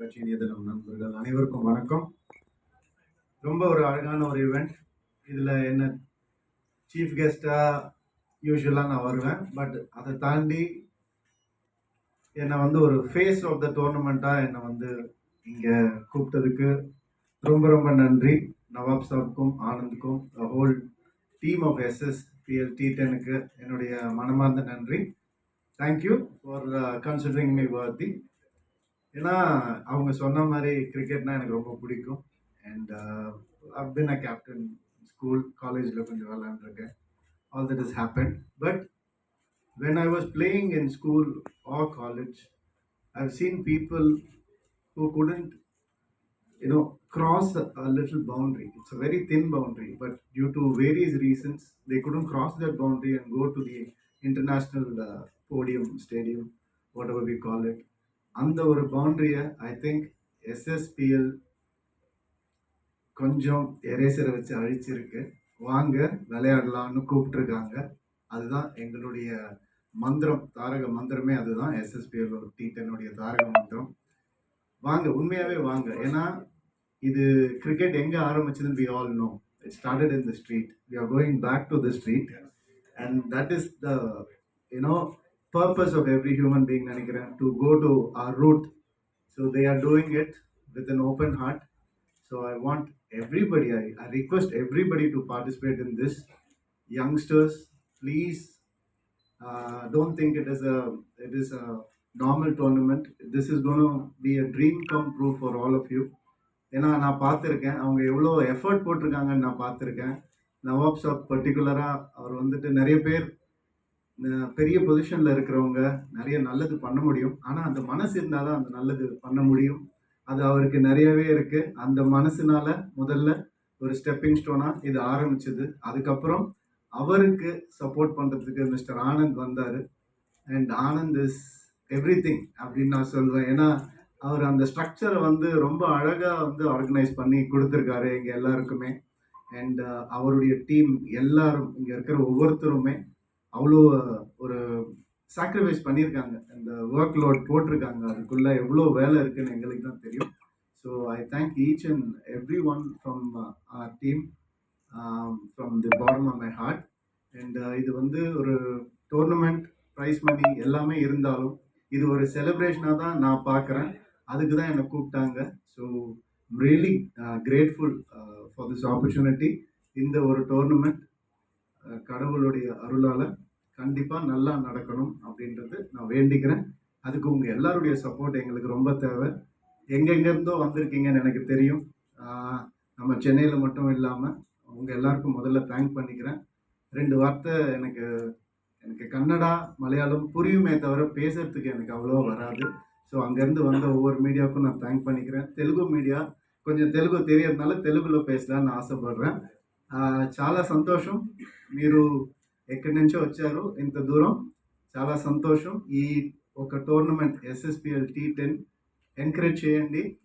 கட்சியின் எதிரும் நண்பர்கள் அனைவருக்கும் வணக்கம். ரொம்ப ஒரு அழகான ஒரு ஈவெண்ட் இதில் என்ன சீஃப் கெஸ்ட்டாக யூஸ்வலாக நான் வருவேன். பட் அதை தாண்டி என்னை வந்து ஒரு ஃபேஸ் ஆஃப் த டோர்னமெண்ட்டாக என்னை வந்து இங்கே கூப்பிட்டதுக்கு ரொம்ப ரொம்ப நன்றி. நவாப் சாப்க்கும் ஆனந்துக்கும் whole team of SS PL T டெனுக்கு என்னுடைய மனமார்ந்த நன்றி. Thank you for considering me வர்த்தி ஏன்னா அவங்க சொன்ன மாதிரி கிரிக்கெட்னா எனக்கு ரொம்ப பிடிக்கும் and up been a captain school காலேஜில் கொஞ்சம் விளாண்டுருக்கேன் all that is happen but when I was playing in school or college, I've seen people who couldn't, you know, cross a, a little boundary. It's a very thin boundary, but due to various reasons, they couldn't cross that boundary and go to the international uh, podium, stadium, whatever we call it. அந்த ஒரு பவுண்டரியை I think எஸ்எஸ்பிஎல் கொஞ்சம் எரேசரை வச்சு அழிச்சிருக்கு. வாங்க விளையாடலாம்னு கூப்பிட்டுருக்காங்க. அதுதான் எங்களுடைய மந்திரம் தாரக மந்திரமே அதுதான். எஸ்எஸ்பிஎல் டி டென்னுடைய தாரக மந்திரம். வாங்க உண்மையாகவே வாங்க. ஏன்னா இது கிரிக்கெட் எங்கே ஆரம்பிச்சதுன்னு we all know it started in the street we are going back to the street and that is the you know purpose of every human being நினைக்கிறேன் to go to our root so they are doing it with an open heart so I want everybody I I request everybody to participate in this youngsters please don't think it is a it is a normal tournament this is gonna be a dream come true for all of you ஏன்னா நான் பார்த்துருக்கேன் அவங்க எவ்வளோ effort போட்டிருக்காங்கன்னு நான் பார்த்துருக்கேன் நவாப் சாப் பர்டிகுலராக அவர் வந்துட்டு நிறைய பேர் பெரிய பொசிஷனில் இருக்கிறவங்க நிறைய நல்லது பண்ண முடியும். ஆனால் அந்த மனசு இருந்தால் தான் அந்த நல்லது பண்ண முடியும். அது அவருக்கு நிறையவே இருக்குது அந்த மனசுனால முதல்ல ஒரு ஸ்டெப்பிங் ஸ்டோனாக இது ஆரம்பிச்சது. அதுக்கப்புறம் அவருக்கு சப்போர்ட் பண்ணுறதுக்கு மிஸ்டர் ஆனந்த் வந்தார். And Anand is everything அப்படின்னு நான் சொல்லுவேன் ஏன்னா அவர் அந்த ஸ்ட்ரக்சரை வந்து ரொம்ப அழகாக வந்து ஆர்கனைஸ் பண்ணி கொடுத்துருக்காரு எங்கள் எல்லாருக்குமே. அண்ட் அவருடைய டீம் எல்லாரும் இங்கே இருக்கிற ஒவ்வொருத்தருமே அவ்வளோ ஒரு சாக்ரிஃபைஸ் பண்ணியிருக்காங்க. இந்த ஒர்க் லோட் போட்டிருக்காங்க. அதுக்குள்ளே எவ்வளோ வேலை இருக்குன்னு எங்களுக்கு தான் தெரியும். So I thank each and every one from our team from the bottom of my heart and இது வந்து ஒரு டோர்னமெண்ட் ப்ரைஸ் மணி எல்லாமே இருந்தாலும் இது ஒரு செலிப்ரேஷனாக தான் நான் பார்க்குறேன். அதுக்கு தான் என்னை கூப்பிட்டாங்க. So really grateful for this opportunity இந்த ஒரு டோர்னமெண்ட் கடவுளுடைய அருளால் கண்டிப்பாக நல்லா நடக்கணும் அப்படின்றது நான் வேண்டிக்கிறேன். அதுக்கு உங்கள் எல்லாருடைய சப்போர்ட் எங்களுக்கு ரொம்ப தேவை. எங்கெங்கேருந்தோ வந்திருக்கீங்கன்னு எனக்கு தெரியும். நம்ம சென்னையில் மட்டும் இல்லாமல் உங்கள் எல்லாருக்கும் முதல்ல தேங்க் பண்ணிக்கிறேன். ரெண்டு வார்த்தை எனக்கு எனக்கு கன்னடா மலையாளம் புரியுமே தவிர பேசுகிறதுக்கு எனக்கு அவ்வளோ வராது. ஸோ அங்கேருந்து வந்த ஒவ்வொரு மீடியாவுக்கும் நான் தேங்க் பண்ணிக்கிறேன். தெலுங்கு மீடியா கொஞ்சம் தெலுங்கு தெரியறதுனால தெலுங்கில் பேசலான்னு ஆசைப்பட்றேன். చాలా సంతోషం. మీరు ఎక్కడి నుంచో వచ్చారు ఇంత దూరం. చాలా సంతోషం. ఈ ఒక tournament SSPL T ten encourage చేయండి.